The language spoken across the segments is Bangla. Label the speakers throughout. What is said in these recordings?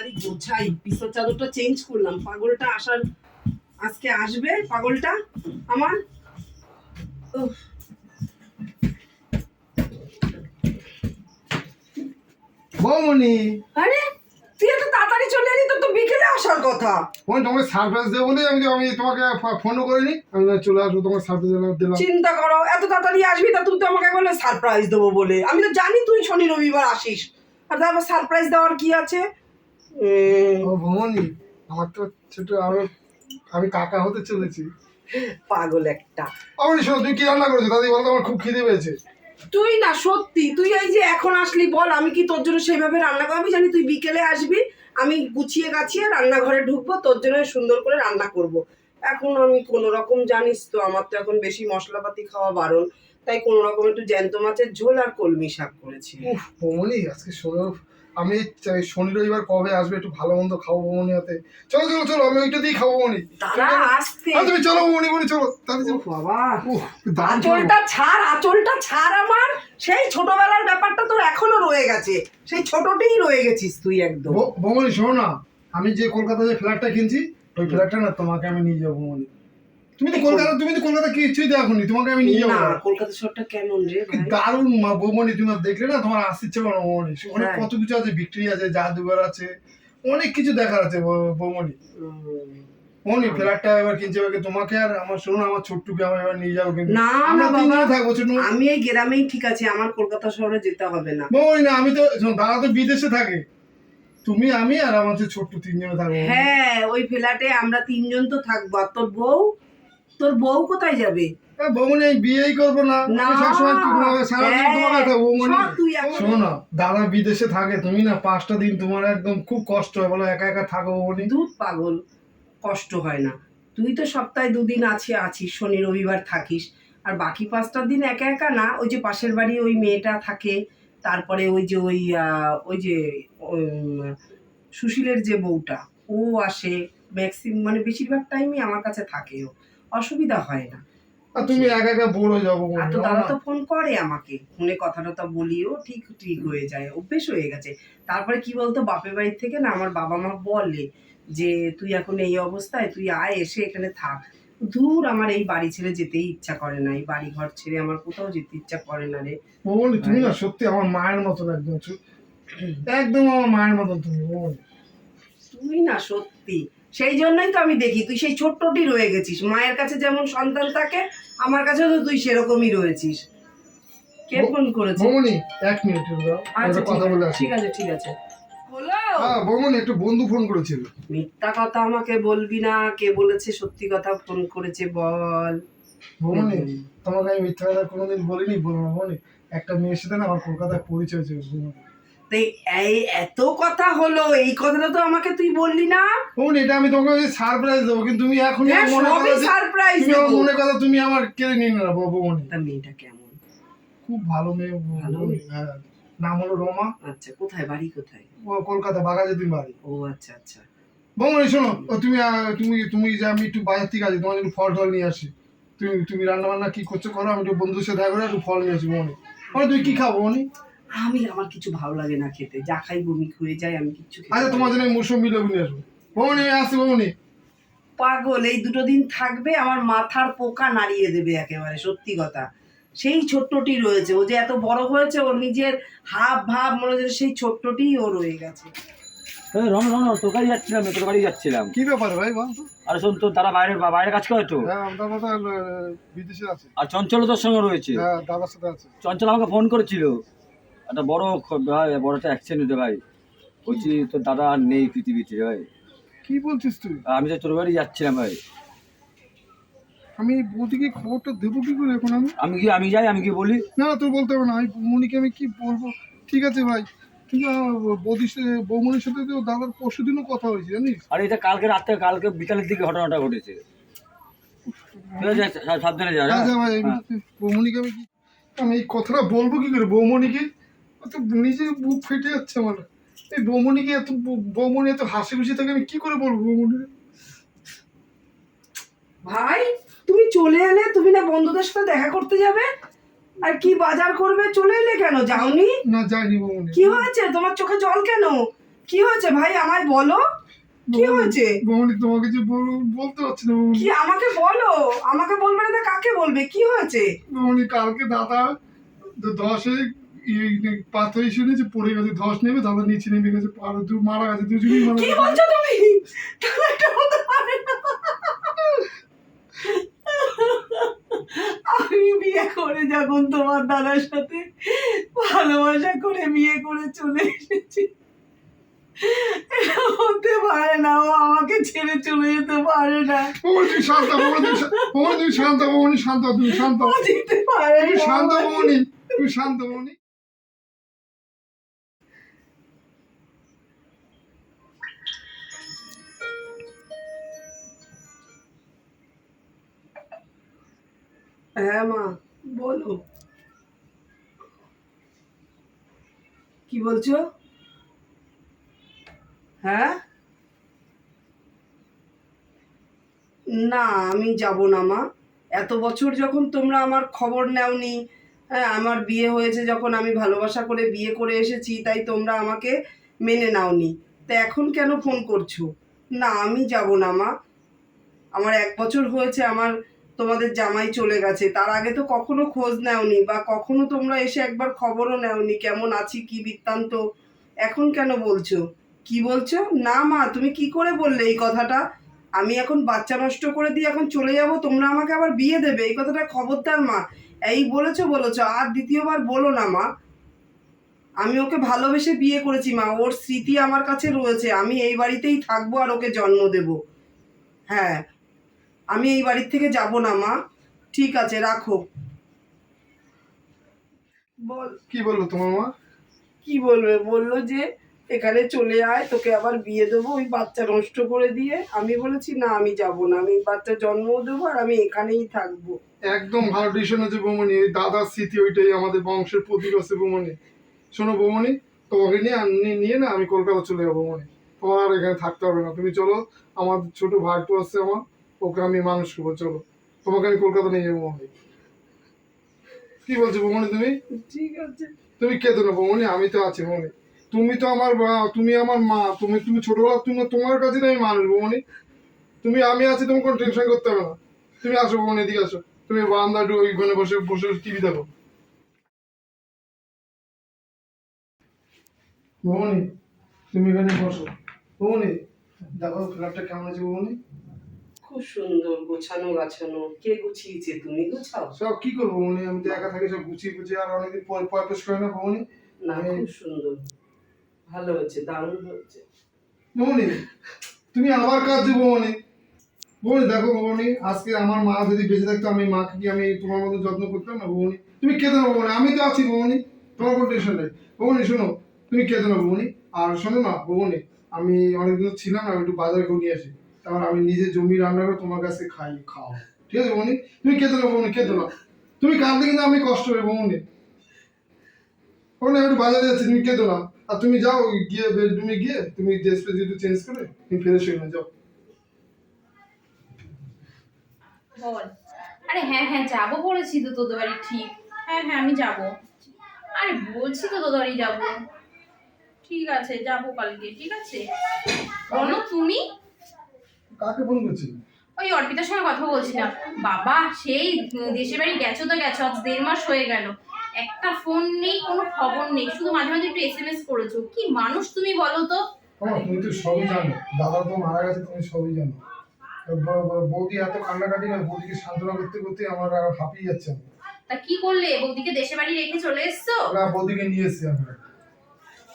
Speaker 1: তাড়াতাড়ি গোছাই। পিসের চাদরটা চেঞ্জ করলাম। পাগলটা আসার আজকে আসবে পাগলটা আমার।
Speaker 2: বৌমনি
Speaker 1: আরে তুই এত তাড়াতাড়ি চলে এলি? তো তো বিকেলে আসার কথা।
Speaker 2: ফোন তোমাকে সারপ্রাইজ দেবো বলে আমি আমি তোমাকে ফোনও করিনি। আমি চলে আসব তোমাকে সারপ্রাইজ দিলাম
Speaker 1: চিন্তা করো এত তাড়াতাড়ি আসবি তা তুই তো আমাকে বলে সারপ্রাইজ দেবো বলে। আমি তো জানি তুই শনি রবিবার আসিস। আর তারপর সারপ্রাইজ দেওয়ার কি আছে?
Speaker 2: ও বৌমনি আমার তো ছোট আমি আমি কাকা হতে চলেছি।
Speaker 1: পাগল একটা।
Speaker 2: আমি শোনো তুই কি রান্না করেছ? দাদি বলতো আমার খুব খিদে পেয়েছে।
Speaker 1: তুই না সত্যি তুই এই যে এখন আসলি বল আমি কি তোর জন্য সেইভাবে রান্না করব? আমি জানি তুই বিকেলে আসবি আমি গুছিয়ে গাছিয়ে রান্নাঘরে ঢুকবো তোর জন্য সুন্দর করে রান্না করব। এখন আমি কোনো রকম জানিস তো আমার তো এখন বেশি মশলাপাতি খাওয়া বারণ। তাই কোনো রকম একটু জ্যান্ত মাছের ঝোল আর কলমি শাক করেছি।
Speaker 2: উফ বৌমনি আজকে শোনো আমি চাই শনি রবিবার কবে আসবে একটু ভালো মন্দ খাব বৌমনি হাতে চলো চলো চলো আমি ওইটা দিয়ে খাব বৌমনি।
Speaker 1: তারা
Speaker 2: তুমি চলো বৌমনি বৌমনি চলো। তাহলে
Speaker 1: বাবা।
Speaker 2: চলো।
Speaker 1: আঁচলটা ছাড় আঁচলটা ছাড় আমার। সেই ছোটবেলার ব্যাপারটা তোর এখনও রয়ে গেছে। সেই ছোটতেই রয়ে গেছিস তুই একদম।
Speaker 2: বৌমনি শোনো না। আমি যে কলকাতা যে ফ্ল্যাটটা কিনছি ওই ফ্ল্যাটটা না তোমাকে আমি নিয়ে যাব বৌমনি। তুমি তো কলকাতা তুমি তো কলকাতা কিছুই দেখোনি তোমাকে আমি নিয়ে
Speaker 1: না
Speaker 2: যাব।
Speaker 1: কলকাতা শহরটা কেমন রে ভাই?
Speaker 2: দারুণ মা বৌমনি তুমি দেখলে না তোমার আসতে ইচ্ছে করে না বৌমনি অনেক
Speaker 1: হ্যাঁ।
Speaker 2: কত কিছু আছে ভিক্টোরি আছে জাদুঘর আছে অনেক কিছু দেখার আছে বৌ- বৌমনি ফ্ল্যাটটা এবার কিনছে এবার তোমাকে আর আমার শোনো আমার ছোট্টুকে আমার এবার নিয়ে যাব কিন্তু।
Speaker 1: না না বাবা।
Speaker 2: থাকব ছোট
Speaker 1: আমি এই গ্রামেই ঠিক আছে আমার কলকাতা শহরে যেতে হবে না।
Speaker 2: বৌমনি না আমি তো শোনো, দাদা তো বিদেশে থাকে। তুমি আমি আর আমার যে ছোট্ট তিনজনে থাকব।
Speaker 1: হ্যাঁ ওই ফ্ল্যাটে আমরা তিনজন তো থাকব। আর তোর বউ? তোর বউ কোথায় যাবে?
Speaker 2: বৌমনি আমি বিয়েই করব না।
Speaker 1: না
Speaker 2: আমি সবসময় তোমাকে সারাদিন
Speaker 1: হ্যাঁ,
Speaker 2: বৌমনি শোনো দাদা বিদেশে থাকে তুমি না পাঁচটা দিন তোমার একদম খুব কষ্ট হয় বলো একা একা থাকো বৌমনি
Speaker 1: দুধ পাগল কষ্ট হয় না। তুই তো সপ্তাহে দুদিন আছে আছিস শনি রবিবার থাকিস। আর বাকি পাঁচটা দিন একা একা না ওই যে পাশের বাড়ি ওই মেয়েটা থাকে তারপরে ওই যে ওই আহ, ওই যে সুশীলের যে বউটা ও আসে ম্যাক্সিমাম মানে বেশিরভাগ টাইমই আমার কাছে থাকে ও। অসুবিধা হয় না।
Speaker 2: তুমি একা একা বোর হয়ে যাব
Speaker 1: আর তো দাদা তো ফোন করে আমাকে। ফোনে কথা টথা বলিও ঠিক ঠিক হয়ে যায় অভ্যেস হয়ে গেছে। তারপরে কি বলতো বাপের বাড়ির থেকে না আমার বাবা মা বলে যে তুই এখন এই অবস্থায় তুই আয় এসে এখানে থাক। দূর আমার এই বাড়ি ছেড়ে যেতেই ইচ্ছা করে না। এই বাড়ি ঘর ছেড়ে আমার কোথাও যেতে ইচ্ছা করে না রে।
Speaker 2: তুমি না সত্যি আমার মায়ের মতন একদম একদম আমার মায়ের মতন তুমি
Speaker 1: তুই না সত্যি সেই জন্যই তো আমি দেখি তুই সেই ছোট্টটি রয়ে গেছিস। মায়ের কাছে যেমন সন্তান থাকে আমার কাছেও তো তুই সেরকমই রয়েছিস। কে ফোন করেছে?
Speaker 2: বৌমনি এক মিনিট
Speaker 1: আচ্ছা
Speaker 2: একটা কথা বলে
Speaker 1: ঠিক আছে ঠিক আছে।
Speaker 2: হ্যাঁ বৌমনি একটু বন্ধু ফোন করেছিল।
Speaker 1: মিথ্যা কথা আমাকে বলবি না কে বলেছে সত্যি কথা ফোন করেছে বল।
Speaker 2: বৌমনি তোমাকে আমি মিথ্যা কথা কোনোদিন বলিনি বলব বৌমনি একটা মেয়ের সাথে না আমার কলকাতায় পরিচয় হয়েছে বৌমনি
Speaker 1: তো এই এত কথা হলো এই কথাটা তো আমাকে তুই বললি না?
Speaker 2: বৌমনি এটা আমি তোমাকে ওই সারপ্রাইজ দেবো কিন্তু তুমি এখন
Speaker 1: হ্যাঁ
Speaker 2: মনে
Speaker 1: সারপ্রাইজ
Speaker 2: তুমি আমার মনে কথা তুমি আমার কেড়ে নিন না বৌ- বৌমনি
Speaker 1: তা মেয়েটা কেমন?
Speaker 2: খুব ভালো মেয়ে
Speaker 1: ভালো
Speaker 2: হ্যাঁ নাম হলো রমা।
Speaker 1: আচ্ছা কোথায় বাড়ি কোথায়?
Speaker 2: ও কলকাতা বাগাজেদিন বাড়ি।
Speaker 1: ও আচ্ছা আচ্ছা।
Speaker 2: বৌমনি শোনো ও তুমি তুমি তুমি যে আমি একটু বাজার থেকে আছি তোমার জন্য ফল টল নিয়ে আসি। তুমি তুমি রান্না বান্না কি করছ করো আমি একটু বন্ধুর সাথে দেখা করে একটু ফল নিয়ে আসি বৌমনি বৌমনি তুমি কি খাব বৌমনি
Speaker 1: আমি আমার কিছু ভালো লাগে না খেতে। যা খাই বমি হয়ে যায় আমি খেতে
Speaker 2: আচ্ছা তোমার জন্য মৌসুমি লেবু নিয়ে আসব। বৌমনি আমি আসছি
Speaker 1: পাগল এই দুটো দিন থাকবে আমার মাথার পোকা নাড়িয়ে দেবে একেবারে সত্যি কথা। সেই ছোট্টটি রয়েছে ও যে এত বড় হয়েছে ওর নিজের হাব ভাব মনে হচ্ছে সেই ছোট্টটি ও রয়ে গেছে।
Speaker 3: এই রন রন তোর কাছে যাচ্ছিলাম তোর বাড়ি যাচ্ছিলাম।
Speaker 2: কি ব্যাপার ভাই বল তো।
Speaker 3: আর শোন তোর তারা বাইরে বাইরে কাজ করে তো।
Speaker 2: হ্যাঁ বিদেশে আছে।
Speaker 3: আর চঞ্চল তোর সঙ্গে রয়েছে।
Speaker 2: হ্যাঁ দাদার সাথে আছে।
Speaker 3: চঞ্চল আমাকে ফোন করেছিল। একটা বড় ভাই বড় একটা অ্যাক্সিডেন্ট হয়েছে ভাই। বলছি তোর দাদা আর নেই পৃথিবীতে ভাই।
Speaker 2: কি বলছিস তুই?
Speaker 3: আমি তো তোর বাড়ি যাচ্ছিলাম ভাই।
Speaker 2: আমি বলতে কি খবরটা দেবো কি করে এখন আমি?
Speaker 3: আমি কি আমি যাই আমি কি বলি?
Speaker 2: না না তুই বলতে হবে না। আমি বৌমনিকে আমি কি বলব? ঠিক আছে ভাই। কিন্তু বৌদির সাথে বৌমনির সাথে তো দাদার পরশু দিনও কথা হয়েছে জানিস?
Speaker 3: আর এটা কালকে রাত্রে কালকে বিকালের দিকে ঘটনাটা ঘটেছে। সাবধানে যা হ্যাঁ?
Speaker 2: আচ্ছা ভাই
Speaker 3: হ্যাঁ।
Speaker 2: বৌমনিকে আমি কি আমি এই কথাটা বলব কি করে বৌমনিকে? তো নিজে বুক ফেটে যাচ্ছে আমার। এই বৌমনিকে এত বৌমনি এত হাসি খুশি থাকে আমি কি করে বলব বৌমনিকে
Speaker 1: ভাই তুমি চলে এলে তুমি না বন্ধুদের সাথে দেখা করতে যাবে? আর কি বাজার করবে? চলে এলে কেন? যাওনি?
Speaker 2: না যাইনি বৌমনি।
Speaker 1: কি হয়েছে? তোমার চোখে জল কেন? কি হয়েছে ভাই? আমায় বলো। কি হয়েছে?
Speaker 2: বৌমনি তোমাকে যে বল- বলতে পারছি না
Speaker 1: কি আমাকে বলো? আমাকে বলবে না কাকে বলবে? কি হয়েছে?
Speaker 2: বৌমনি কালকে দাদা দ- পাথর শুনেছে পড়ে গেছে ধস নেবে দাদা নিচে নেমে গেছে আর দু মারা গেছে দুজনেই মারা
Speaker 1: কি বলছো তুমি। আমি বিয়ে করে যখন তোমার দাদার সাথে ভালোবাসা করে বিয়ে করে চলে এসেছি হতে পারে না ও আমাকে ছেড়ে চলে যেতে পারে না।
Speaker 2: তুমি শান্ত তুমি শা- তুমি শান্ত শান্ত তুমি শান্ত তুমি শান্ত তুমি শান্ত
Speaker 1: হ্যাঁ মা। বলো। কি বলছো? হ্যাঁ? না আমি যাব না মা। এত বছর যখন তোমরা আমার খবর নেওনি হ্যাঁ আমার বিয়ে হয়েছে যখন আমি ভালোবাসা করে বিয়ে করে এসেছি তাই তোমরা আমাকে মেনে নাওনি। তা এখন কেন ফোন করছ? না আমি যাব না মা। আমার এক বছর হয়েছে আমার তোমাদের জামাই চলে গেছে। তার আগে তো কখনো খোঁজ নেওনি বা কখনো তোমরা এসে একবার খবরও নেওনি কেমন আছি, কি বৃত্তান্ত, এখন কেন বলছো? কি বলছো? না মা, তুমি কি করে বললে এই কথাটা? আমি এখন বাচ্চা নষ্ট করে দিয়ে এখন চলে যাব, তোমরা আমাকে আবার বিয়ে দেবে, এই কথাটা খবরদার মা। এই বলেছ বলেছ, আর দ্বিতীয়বার বলো না মা। আমি ওকে ভালোবেসে বিয়ে করেছি মা, ওর স্মৃতি আমার কাছে রয়েছে, আমি এই বাড়িতেই থাকব আর ওকে জন্ম দেব। হ্যাঁ আমি এই বাড়ির থেকে যাব না মা। ঠিক আছে রাখো। বল।
Speaker 2: কি বলল তোমার মা?
Speaker 1: কি বলবে? বলল যে এখানে চলে আয় তোকে আবার বিয়ে দেবো ওই বাচ্চা নষ্ট করে দিয়ে। আমি বলেছি না আমি যাব না। আমি বাচ্চা জন্মও দেবো আর আমি এখানেই থাকব।
Speaker 2: একদম ভালো ডিসিশন আছে বৌমনি। এই দাদার স্মৃতি ওইটাই আমাদের বংশের প্রতীক আছে বৌমনি। শোনো বৌমনি তোমাকে নিয়ে নিয়ে না আমি কলকাতা চলে যাব বৌমনি। তোমার আর এখানে থাকতে হবে না। তুমি চলো আমার ছোট ভাইপো আছে আমার। ওকে আমি মানুষ করব চলো। তোমাকে আমি কলকাতা নিয়ে যাব বৌমনি। কি বলছো বৌমনি তুমি?
Speaker 1: ঠিক আছে।
Speaker 2: তুমি কেঁদো না বৌমনি আমি তো আছি বৌমনি। তুমি তো আমার তুমি আমার মা তুমি তুমি ছোটবেলা তুমি তোমার কাছে আমি মানুষ বৌমনি। তুমি আমি আছি তোমার কোনো টেনশন করতে হবে না। তুমি আসো বৌমনি এদিকে আসো। তুমি বারান্দা ওইখানে বসে বসে টিভি দেখো। বৌমনি তুমি এখানে বসো। বৌমনি দেখো ফ্ল্যাটটা কেমন আছে বৌমনি?
Speaker 1: খুব সুন্দর গোছানো গাছানো। কে গুছিয়েছে তুমি? গুছাও।
Speaker 2: সব কি করব বৌমনি? আমি তো একা থাকি সব গুছিয়ে গুছিয়ে আর অনেকদিন পর পয়পেশ করে না বৌমনি?
Speaker 1: না খুব সুন্দর। ভালো হয়েছে দারুণ হয়েছে।
Speaker 2: বৌমনি তুমি আমার কাজ দেবো বৌমনি। বৌমনি দেখো বৌমনি আজকে আমার মা যদি বেঁচে থাকতো আমি মাকে কি আমি তোমার মতো যত্ন করতাম না বৌমনি? তুমি কেঁদে না বৌমনি আমি তো আছি বৌমনি। তোমার কোনো টেনশন নেই। বৌমনি শোনো তুমি কেঁদে না বৌমনি। আর শোনো না বৌমনি আমি অনেকদিন ছিলাম না আমি একটু বাজারে করে নিয়ে আসি। তারপর আমি নিজে জমি রান্না করে তোমার কাছে খাই, খাও। ঠিক আছে বৌমনি তুমি কেঁদে না বৌমনি কেঁদে না তুমি কাঁদলে কিন্তু আমি কষ্ট হবে বৌমনি ওখানে একটু বাজারে যাচ্ছি, তুমি কেঁদো না আর তুমি যাও গিয়ে বেডরুমে গিয়ে তুমি ড্রেস ফ্রেস একটু চেঞ্জ করে তুমি ফ্রেশ হয়ে নাও, যাও।
Speaker 4: আরে হ্যাঁ হ্যাঁ যাব বলেছি তো তোদের বাড়ি, ঠিক। হ্যাঁ হ্যাঁ আমি যাব। আরে বলছি তো তোদের বাড়ি যাব। ঠিক আছে, যাব কালকে, ঠিক আছে? বলো তুমি।
Speaker 2: কাকে ফোন করছিল
Speaker 4: ওই অর্পিতার সঙ্গে কথা বলছিলাম। বাবা সেই দেশের বাড়ি গেছো তো গেছো আজ দেড় মাস হয়ে গেল। একটা ফোন নেই কোনো খবর নেই শুধু মাঝে মাঝে একটু এস এম এস করেছ। কি মানুষ তুমি বলো তো?
Speaker 2: তুমি তো সবই জানো। দাদা তো মারা গেছে তুমি সবই জানো। বৌদি এত কান্নাকাটি না বৌদিকে সান্ত্বনা করতে করতে আমার আর হাঁপিয়ে যাচ্ছে
Speaker 4: তা কি করলে? বৌদিকে দেশের বাড়ি রেখে চলে এসছো?
Speaker 2: না বৌদিকে নিয়ে এসছি আমরা।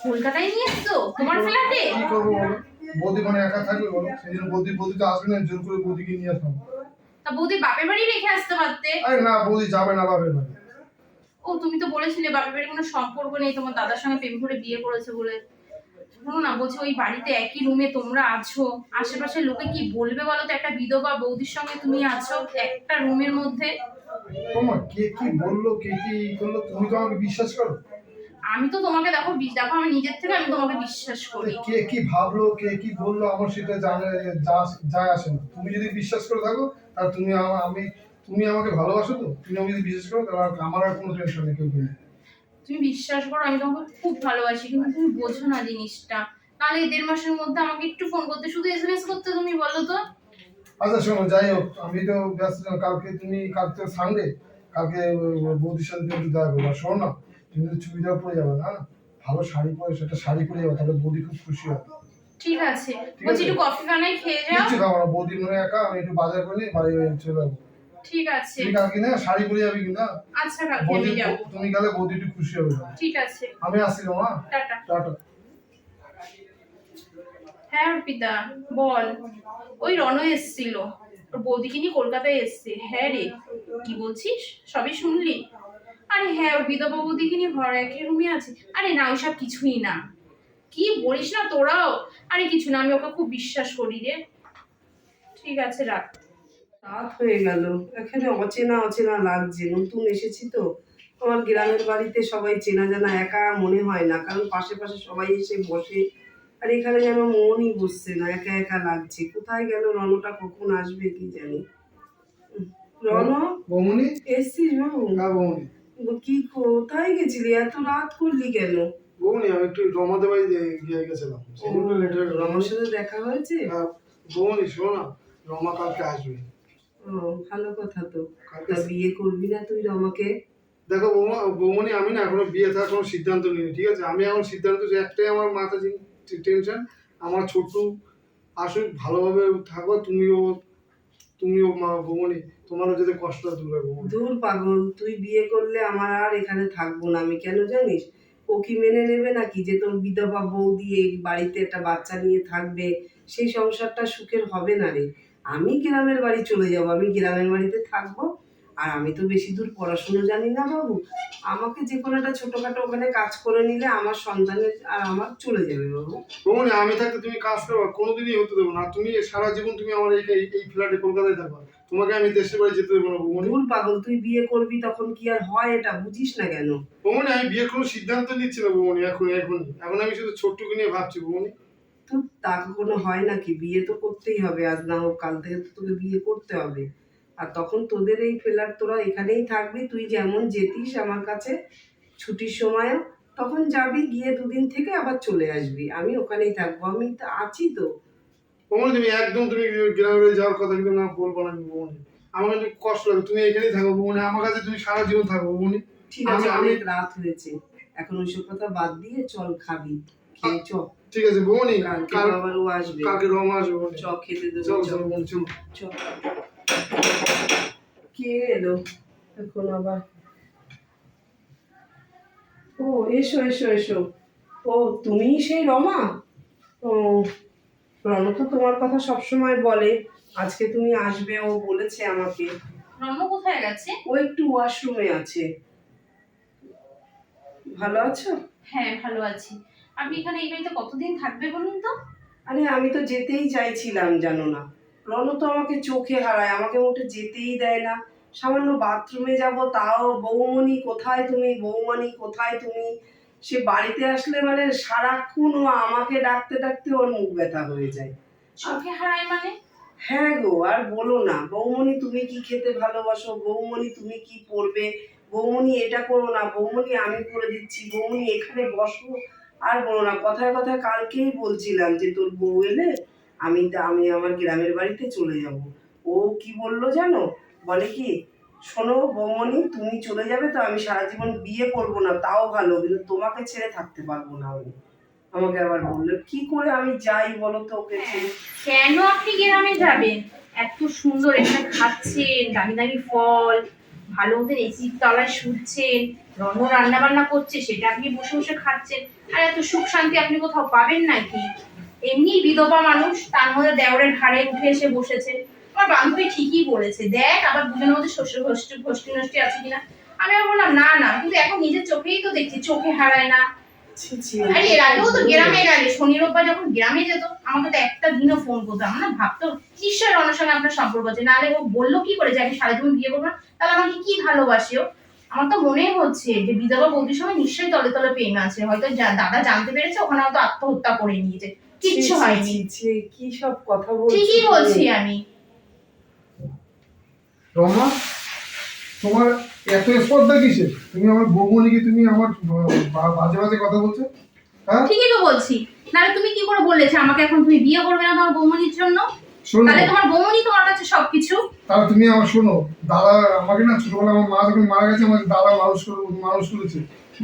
Speaker 4: কলকাতায় নিয়ে এসছো? তোমার ফ্ল্যাটে
Speaker 2: কি করব বৌদি মানে একা থাকবে বলো? সেই জন্য বৌদি বৌদি তো আসবে না জোর করে বৌদিকে নিয়ে আসলাম
Speaker 4: তা বৌদি বাপের বাড়ি রেখে আসতে পারতে?
Speaker 2: আরে না বৌদি যাবে না বাপের বাড়ি।
Speaker 4: ও তুমি তো বলেছিলে বাপের বাড়ির কোনো সম্পর্ক নেই তোমার দাদার সঙ্গে প্রেম করে বিয়ে করেছে বলে। শোনো না বলছি ওই বাড়িতে একই রুমে তোমরা আছো। আশেপাশের লোকে কি বলবে বলো তো? একটা বিধবা বৌদির সঙ্গে তুমি আছো একটা রুমের মধ্যে?
Speaker 2: তোমার কে কি বলল কে কি করল তুমি তো আমাকে বিশ্বাস করো?
Speaker 4: আমি তো তোমাকে দেখো দেখো আমি নিজের থেকে আমি তোমাকে বিশ্বাস করি।
Speaker 2: কে কি ভাবলো কে কি বলল আমার সেটা জানে যায় আসে না। তুমি যদি বিশ্বাস করে থাকো আর তুমি আমা- তুমি আমাকে ভালোবাসো তো তুমি আমাকে যদি বিশ্বাস করো তাহলে আমার আর কোনো টেনশন নেই কেউ
Speaker 4: তুমি বিশ্বাস করো আমি তোমাকে খুব ভালোবাসি কিন্তু তুমি বোঝো না জিনিসটা। তাহলে এই দেড় মাসের মধ্যে আমাকে একটু ফোন করতে শুধু এসএমএস করতে তুমি বলো তো?
Speaker 2: আচ্ছা শোনো যাই হোক আমি তো ব্যস্ত কালকে তুমি কালকে সানডে কালকে বৌদির সাথে দেখা করব শোনো না তুমি তো চুড়িদার পরে যাবে না। ভালো শাড়ি পরে সেটা শাড়ি পরে যাবে তাহলে বৌদি খুব খুশি হবে।
Speaker 4: ঠিক আছে। বলছি একটু কফি বানাই খেয়ে যাও।
Speaker 2: কিচ্ছু খাব না বৌদি মনে একা আমি একটু বাজার করে বাড়ি চলে যাব।
Speaker 4: ঠিক আছে।
Speaker 2: না শাড়ি পরে যাবি কিন্তু না
Speaker 4: আচ্ছা কালকে
Speaker 2: বৌদি
Speaker 4: আমি যাব।
Speaker 2: তুমি গেলে বৌদি একটু খুশি হবে।
Speaker 4: ঠিক আছে।
Speaker 2: আমি আসছি গো মা।
Speaker 4: টাটা।
Speaker 2: টাটা।
Speaker 4: হ্যাঁ অর্পিতা বল। ওই রণ এসছিল। ওর বৌদিকে নিয়ে কলকাতায় এসছে। হ্যাঁ রে কি বলছিস? সবই শুনলি? আরে হ্যাঁ ওর বিধবা বৌদিকে ঘর একই রুমে আছে। আরে না ওইসব কিছুই না। কি বলিস না তোরাও? আরে কিছু না আমি ওকে খুব বিশ্বাস করি রে। ঠিক আছে রাখ।
Speaker 1: রাত হয়ে গেল। এখানে অচেনা অচেনা লাগছে। নতুন এসেছি তো। আমার গ্রামের বাড়িতে সবাই চেনা জানা একা মনে হয় না। কারণ পাশে পাশে সবাই এসে বসে। আর এখানে যেন মনই বসছে না একা একা লাগছে। কোথায় গেল রণটা কখন আসবে কি জানি। রণ?
Speaker 2: বৌমনি?
Speaker 1: এসছিস বাবু
Speaker 2: হ্যাঁ বৌমনি।
Speaker 1: কি কোথায় গেছিলি? এত রাত করলি কেন?
Speaker 2: বৌমনি আমি একটু রমাদের বাড়ি গিয়ে গেছিলাম। সেই জন্য লেট হয়ে গেল।
Speaker 1: রমার সাথে দেখা হয়েছে?
Speaker 2: হ্যাঁ, বৌমনি শোনো না রমা কালকে আসবে।
Speaker 1: ও ভালো কথা তো। তা বিয়ে করবি না তুই রমাকে?
Speaker 2: দেখো বৌমা বৌমনি আমি না এখনও বিয়ে থাকার কোনো সিদ্ধান্ত নিইনি ঠিক আছে? আমি এখন সিদ্ধান্ত যে একটাই আমার মাথা টেনশন আমার ছোট আসুক ভালোভাবে থাকো তুমিও তুমিও মা বৌমনি, তোমারও যাতে কষ্ট হয় দূর হয়
Speaker 1: দূর পাগল, তুই বিয়ে করলে আমার আর এখানে থাকব না, আমি কেন জানিস? ও কি মেনে নেবে নাকি যে তোর বিধবা বউ দিয়ে বাড়িতে একটা বাচ্চা নিয়ে থাকবে? সেই সংসারটা সুখের হবে না রে। আমি গ্রামের বাড়ি চলে যাব, আমি গ্রামের বাড়িতে থাকব আর আমি তো বেশি দূর পড়াশুনো জানি না বাবু। আমাকে যে কোনো একটা ছোটোখাটো ওখানে কাজ করে নিলে আমার সন্তানের আর আমার চলে যাবে বাবু।
Speaker 2: বৌমনি আমি থাকতে তুমি কাজ করো কোনোদিনই হতে দেবো না। তুমি সারা জীবন তুমি আমার এই এই- ফ্ল্যাটে কলকাতায় থাকো। তোমাকে আমি দেশের বাড়ি যেতে দেবো না বৌমনি।
Speaker 1: দূর পাগল তুই বিয়ে করবি তখন কি আর হয় এটা? বুঝিস না কেন?
Speaker 2: বৌমনি আমি বিয়ের কোনো সিদ্ধান্ত নিচ্ছি না বৌমনি এখন এখনই এখন আমি শুধু ছোট্টকে নিয়ে ভাবছি বৌমনি।
Speaker 1: তো তা কোনো হয় নাকি? বিয়ে তো করতেই হবে আজ না হোক কাল থেকে তো তোকে বিয়ে করতে হবে। তখন তোদের এই ফ্ল্যাট তোরা এখানেই থাকবি তুই যেমন যেতিস আমার কাছে ছুটির সময় তখন যাবি গিয়ে দুদিন থেকে আবার চলে আসবি। আমি ওখানেই থাকব। আমি তো আছি তো।
Speaker 2: তুমি একদম তুমি গ্রামের বাড়ি যাওয়ার কথা কিন্তু না বলব না আমার কিন্তু কষ্ট লাগে। তুমি এখানেই থাকো আমার কাছে তুমি সারা জীবন থাকো বৌমনি।
Speaker 1: ঠিক আছে অনেক রাত হয়েছে। এখন ওইসব কথা বাদ দিয়ে চল খাবি খেয়ে চ।
Speaker 2: ঠিক আছে বৌমনি।
Speaker 1: কালকে
Speaker 2: কাল
Speaker 1: আবার ও আসবে।
Speaker 2: কালকে রমা আসবে বৌমনি।
Speaker 1: চ খেতে দেবো
Speaker 2: চল চল চলো।
Speaker 1: কে এলো এখন আবার ও এসো এসো এসো ও তুমি সেই রমা? ও রণ তো তোমার কথা সবসময় বলে। আজকে তুমি আসবে ও বলেছে আমাকে।
Speaker 4: রণ কোথায় গেছে?
Speaker 1: ও একটু ওয়াশরুমে আছে। ভালো আছো?
Speaker 4: হ্যাঁ ভালো আছি। আপনি এখানে এই বাড়িতে কতদিন থাকবে বলুন তো?
Speaker 1: আরে আমি তো যেতেই চাইছিলাম জানো না। রণ তো আমাকে চোখে হারায় আমাকে মোটে যেতেই দেয় না। সামান্য বাথরুমে যাব তাও বৌমণি কোথায় তুমি? বৌমণি কোথায় তুমি? সে বাড়িতে আসলে মানে সারাক্ষণ ও আমাকে ডাকতে ডাকতে ওর মুখ ব্যথা হয়ে যায়।
Speaker 4: চোখে হারায় মানে?
Speaker 1: হ্যাঁ গো আর বলো না বৌমণি তুমি কি খেতে ভালোবাসো? বৌমণি তুমি কি পরবে? বৌমণি এটা করো না বৌমণি আমি করে দিচ্ছি বৌমণি এখানে বসো। আর বলো না কথায় কথায় কালকেই বলছিলাম যে তোর বউ এলে আমি তা- আমি আমার গ্রামের বাড়িতে চলে যাব। ও কি বলল জানো? বলে কি শোনো বৌমণি তুমি চলে যাবে তো আমি সারা জীবন বিয়ে করব না তাও ভালো কিন্তু তোমাকে ছেড়ে থাকতে পারব না আমি। আমাকে আবার বলল কি করে আমি যাই বলো তো ওকে
Speaker 4: কেন আপনি গ্রামে যাবেন? এত সুন্দর এখানে খাচ্ছেন দামি দামি ফল ভালো মতন এসির তলায় শুচ্ছেন রণ রান্না বান্না করছে সেটা আপনি বসে বসে খাচ্ছেন। আর এত সুখ শান্তি আপনি কোথাও পাবেন নাকি? এমনি বিধবা মানুষ তার মধ্যে দেওরের ঘাড়ে উঠে এসে বসেছে। আমার বান্ধবী ঠিকই বলেছে দেখ আবার দুজনের মধ্যে শ্বশুর গোষ্ঠী গোষ্ঠী নষ্টি আছে কিনা? আমি আবার বললাম না না কিন্তু এখন নিজের চোখেই তো দেখছি চোখে হারায় না। আরে এর আগেও তো গ্রামে গেলে শনি রোববার যখন গ্রামে যেত আমাকে তো একটা দিনও ফোন করতো। আমার না ভাবতো নিশ্চয় রনের সঙ্গে আপনার সম্পর্ক আছে? নাহলে ও বলল কি করে যে আমি সারা জীবন বিয়ে করব না? তাহলে আমাকে কি ভালোবাসে ও? আমার তো মনেই হচ্ছে যে বিধবা বৌদির সঙ্গে নিশ্চয়ই তলে তলে প্রেম আছে। হয়তো দাদা জানতে পেরেছে ওখানে হয়তো আত্মহত্যা করে নিয়েছে। কিচ্ছু হয়নি।
Speaker 1: কি সব কথা বলছো
Speaker 4: ঠিকই
Speaker 1: তুমি?
Speaker 4: বলছি আমি।
Speaker 2: রমা তোমার এত স্পর্ধা কিসের? তুমি আমার বৌমনিকে তুমি আমার বাজে বাজে কথা বলছো? হ্যাঁ?
Speaker 4: ঠিকই তো বলছি। নাহলে তুমি কি করে বললে যে আমাকে এখন তুমি বিয়ে করবে না তোমার বৌমনির জন্য?
Speaker 2: শোনো।
Speaker 4: তাহলে তোমার বৌমনি তোমার কাছে সবকিছু।
Speaker 2: তাহলে তুমি আমার শোনো দাদা আমাকে না ছোটবেলা আমার মা যখন মারা গেছে আমাকে দাদা মানুষ করে মানুষ করেছে।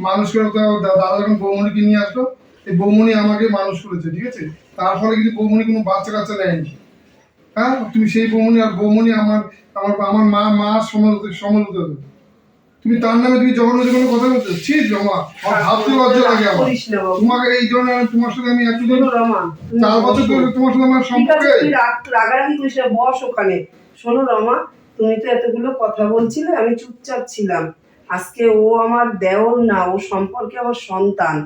Speaker 2: মানুষ করে তো দাদা যখন বৌমনিকে নিয়ে আসলো এই বৌমনি আমাকে মানুষ করেছে ঠিক আছে? তার ফলে কিন্তু বৌমনি কোনো বাচ্চা কাচ্চা দেয়নি। হ্যাঁ? তুমি সেই বৌমনি আর বৌমনি আমার আমার আমার মা মা সমাল সমাল হতে তুমি তার নামে তুমি যখন যখন কথা বলছো ঠিক জমা। আমার ভাবতে লজ্জা লাগে আমার। তোমাকে এই ধরনের তোমার সাথে আমি একটু চার বছর ধরে তোমার সাথে আমার সম্পর্কে
Speaker 1: রাগারাগি করিস না বস ওখানে। শোনো রমা তুমি তো এতগুলো কথা বলছিলে আমি চুপচাপ ছিলাম। আজকে ও আমার দেওর না ও সম্পর্কে আমার সন্তান।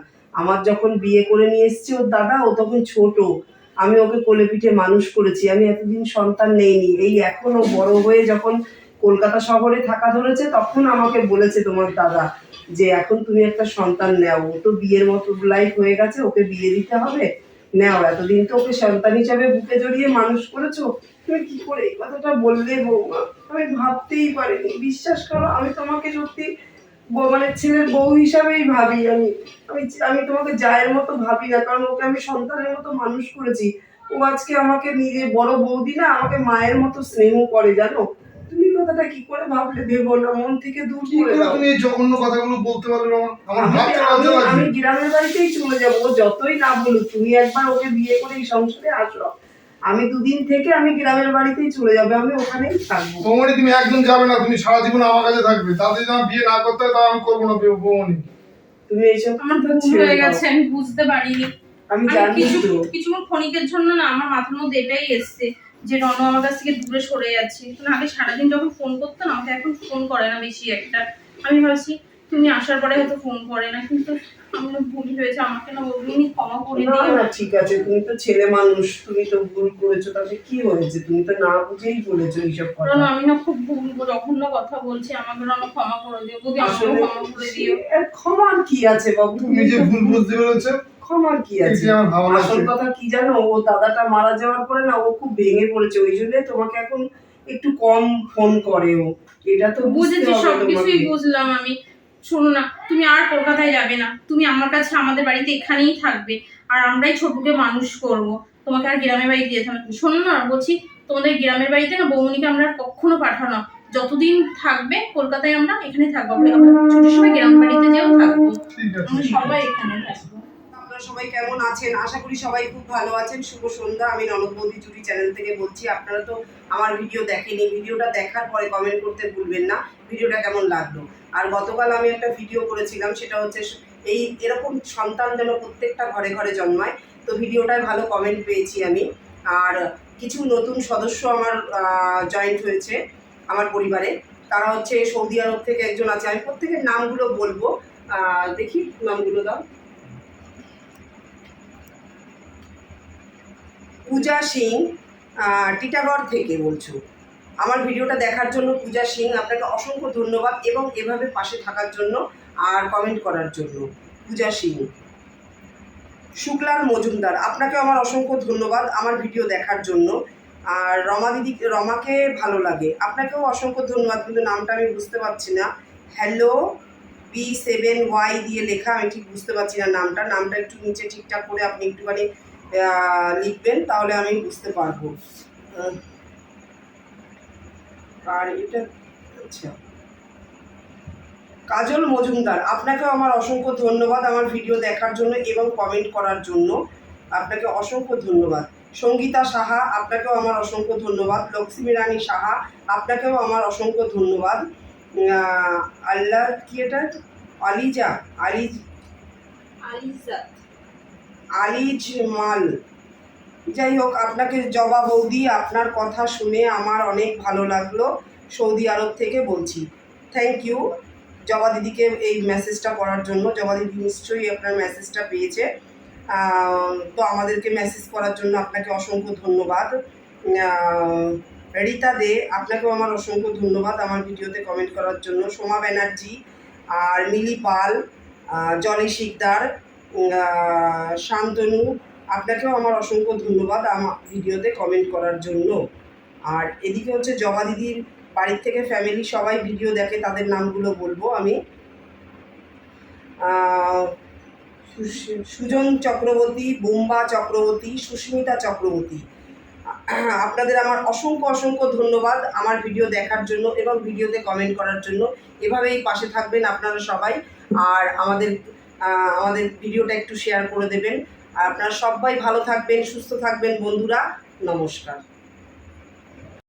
Speaker 1: আমার যখন বিয়ে করে নিয়ে এসেছে ওর দাদা, ও তখন ছোট। আমি ওকে কোলে পিঠে মানুষ করেছি। আমি এতদিন সন্তান নেইনি। এই এখন ও বড় হয়ে যখন কলকাতা শহরে থাকা ধরেছে, তখন আমাকে বলেছে তোমার দাদা যে, এখন তুমি একটা সন্তান নেও। ও তো বিয়ের মতো লাইফ হয়ে গেছে, ওকে বিয়ে দিতে হবে। নেও, এতদিন তো ওকে সন্তান হিসাবে বুকে জড়িয়ে মানুষ করেছ। তুমি কি করে এই কথাটা বললে বৌমা? আমি ভাবতেই পারিনি। বিশ্বাস করো, আমি তোমাকে সত্যি মানে ছেলের বউ হিসাবেই ভাবি আমি। আমি আমি তোমাকে জায়ের মতো ভাবি না কারণ ওকে আমি সন্তানের মতো মানুষ করেছি। ও আজকে আমাকে নিজে বড় বৌদি না আমাকে মায়ের মতো স্নেহ করে জানো? তুমি কথাটা কি করে ভাবলে? ভেবো না মন থেকে দূর করে
Speaker 2: তুমি এই জঘন্য কথাগুলো বলতে পারো রমা আমার
Speaker 1: আমি গ্রামের বাড়িতেই চলে যাব ও যতই না বলুক তুমি একবার ওকে বিয়ে করে এই সংসারে আসো। আমি দুদিন থেকে আমি গ্রামের বাড়িতেই চলে যাব আমি ওখানেই থাকব।
Speaker 2: বৌমনি তুমি একদম যাবে না তুমি সারা জীবন আমার কাছে থাকবে। তাতে যদি বিয়ে না করতে হয় তাহলে আমি করব না বৌ- বৌমনি।
Speaker 1: তুমি এইসব
Speaker 4: আমার ভুল হয়ে গেছে আমি বুঝতে পারিনি।
Speaker 1: আমি জানি
Speaker 4: কিছু
Speaker 1: তো।
Speaker 4: কিছুক্ষণ ক্ষণিকের জন্য না আমার মাথার মধ্যে এটাই এসছে যে রণ আমার কাছ থেকে দূরে সরে যাচ্ছে। না আগে সারাদিন যখন ফোন করতো না আমাকে এখন ফোন করে না বেশি একটা। আমি ভাবছি তুমি আসার পরে হয়তো ফোন করে না কিন্তু আমার ভুল হয়েছে আমাকে না ওদিনই ক্ষমা করে
Speaker 1: না না ঠিক আছে তুমি তো ছেলে মানুষ তুমি তো ভুল করেছ তাতে কি হয়েছে? তুমি তো না বুঝেই বলেছ এইসব কথা।
Speaker 4: রণ আমি না খুব ভুল জঘন্য কথা বলছি আমাকে রণ ক্ষমা করে দিও। বৌদি
Speaker 1: আসলে
Speaker 4: ক্ষমা করে দিও।
Speaker 1: এর ক্ষমার কি আছে বাবু?
Speaker 2: তুমি যে ভুল বুঝতে পেরেছ
Speaker 1: ক্ষমার কি আছে?
Speaker 2: এটাই আমার ভালো
Speaker 1: আসল কথা কি জানো? ও দাদাটা মারা যাওয়ার পরে না ও খুব ভেঙে পড়েছে। ওই জন্য তোমাকে এখন একটু কম ফোন করে ও। এটা তো
Speaker 4: বুঝেছি সবকিছুই বুঝলাম আমি। শোনো না তুমি আর কলকাতায় যাবে না। তুমি আমার কাছে আমাদের বাড়িতে এখানেই থাকবে আর আমরাই ছোটকে মানুষ করব। তোমাকে আর গ্রামের বাড়িতে যেতে হবে শোনো না বলছি তোমাদের গ্রামের বাড়িতে না বৌমনিকে আমরা কখনো পাঠানো। যতদিন থাকবে কলকাতায় আমরা এখানে থাকব। আমরা ছুটির সময় গ্রাম বাড়িতে যেও থাকব। আমরা সবাই এখানে থাকব।
Speaker 1: আপনারা সবাই কেমন আছেন? আশা করি সবাই খুব ভালো আছেন। শুভ সন্ধ্যা। আমি ননদ বৌদি জুড়ি চ্যানেল থেকে বলছি, আপনারা তো আমার ভিডিও দেখেনি। ভিডিওটা দেখার পরে কমেন্ট করতে ভুলবেন না। ভিডিওটা কেমন লাগল? আর গতকাল আমি একটা ভিডিও করেছিলাম, সেটা হচ্ছে এই এরকম সন্তান যেন প্রত্যেকটা ঘরে ঘরে জন্মায়, তো ভিডিওটায় ভালো কমেন্ট পেয়েছি আমি। আর কিছু নতুন সদস্য আমার জয়েন্ট হয়েছে আমার পরিবারে। তারা হচ্ছে সৌদি আরব থেকে একজন আছে। আমি প্রত্যেকের নামগুলো বলব। দেখি নামগুলো দাও। পূজা সিং টিটাগড় থেকে বলছো। আমার ভিডিওটা দেখার জন্য পূজা সিং, আপনাকে অসংখ্য ধন্যবাদ এবং এভাবে পাশে থাকার জন্য আর কমেন্ট করার জন্য। পূজা সিং। শুক্লাল মজুমদার, আপনাকে আমার অসংখ্য ধন্যবাদ আমার ভিডিও দেখার জন্য। আর রমা দিদি, রমাকে ভালো লাগে। আপনাকেও অসংখ্য ধন্যবাদ, কিন্তু নামটা আমি বুঝতে পারছি না। হ্যালো বি সেভেন ওয়াই দিয়ে লেখা, আমি ঠিক বুঝতে পারছি না নামটা। নামটা একটু নিচে ঠিকঠাক করে আপনি একটুখানি লিখবেন, তাহলে আমি বুঝতে পারব। আর এটা আচ্ছা। কাজল মজুমদার আপনাকেও আমার অসংখ্য ধন্যবাদ আমার ভিডিও দেখার জন্য এবং কমেন্ট করার জন্য। আপনাকে অসংখ্য ধন্যবাদ। সঙ্গীতা সাহা, আপনাকেও আমার অসংখ্য ধন্যবাদ। লক্ষ্মী রানী সাহা, আপনাকেও আমার অসংখ্য ধন্যবাদ। আল্লাহ, কি এটা? আলিজা, আলিজ
Speaker 4: আলিজা
Speaker 1: আলিজ মাল। যাই হোক, আপনাকে জবা বৌদি, আপনার কথা শুনে আমার অনেক ভালো লাগল সৌদি আরব থেকে বলছি। থ্যাংক ইউ জবা দিদিকে এই মেসেজটা করার জন্য। জবা দিদি নিশ্চয়ই আপনার মেসেজটা পেয়েছে। তো আমাদেরকে মেসেজ করার জন্য আপনাকে অসংখ্য ধন্যবাদ। রীতা দে, আপনাকেও আমার অসংখ্য ধন্যবাদ আমার ভিডিওতে কমেন্ট করার জন্য। সোমা ব্যানার্জি আর মিলি পাল জলি শিকদার শান্তনু, আপনাকেও আমার অসংখ্য ধন্যবাদ আমার ভিডিওতে কমেন্ট করার জন্য। আর এদিকে হচ্ছে জবা দিদির বাড়ির থেকে ফ্যামিলি সবাই ভিডিও দেখে, তাদের নামগুলো বলব আমি। সুজন চক্রবর্তী, বোম্বা চক্রবর্তী, সুস্মিতা চক্রবর্তী। আপনাদের আমার অসংখ্য অসংখ্য ধন্যবাদ আমার ভিডিও দেখার জন্য এবং ভিডিওতে কমেন্ট করার জন্য। এভাবেই পাশে থাকবেন আপনারা সবাই। আর আমাদের আমাদের ভিডিওটা একটু শেয়ার করে দেবেন। আপনারা সবাই ভালো থাকবেন সুস্থ থাকবেন বন্ধুরা নমস্কার।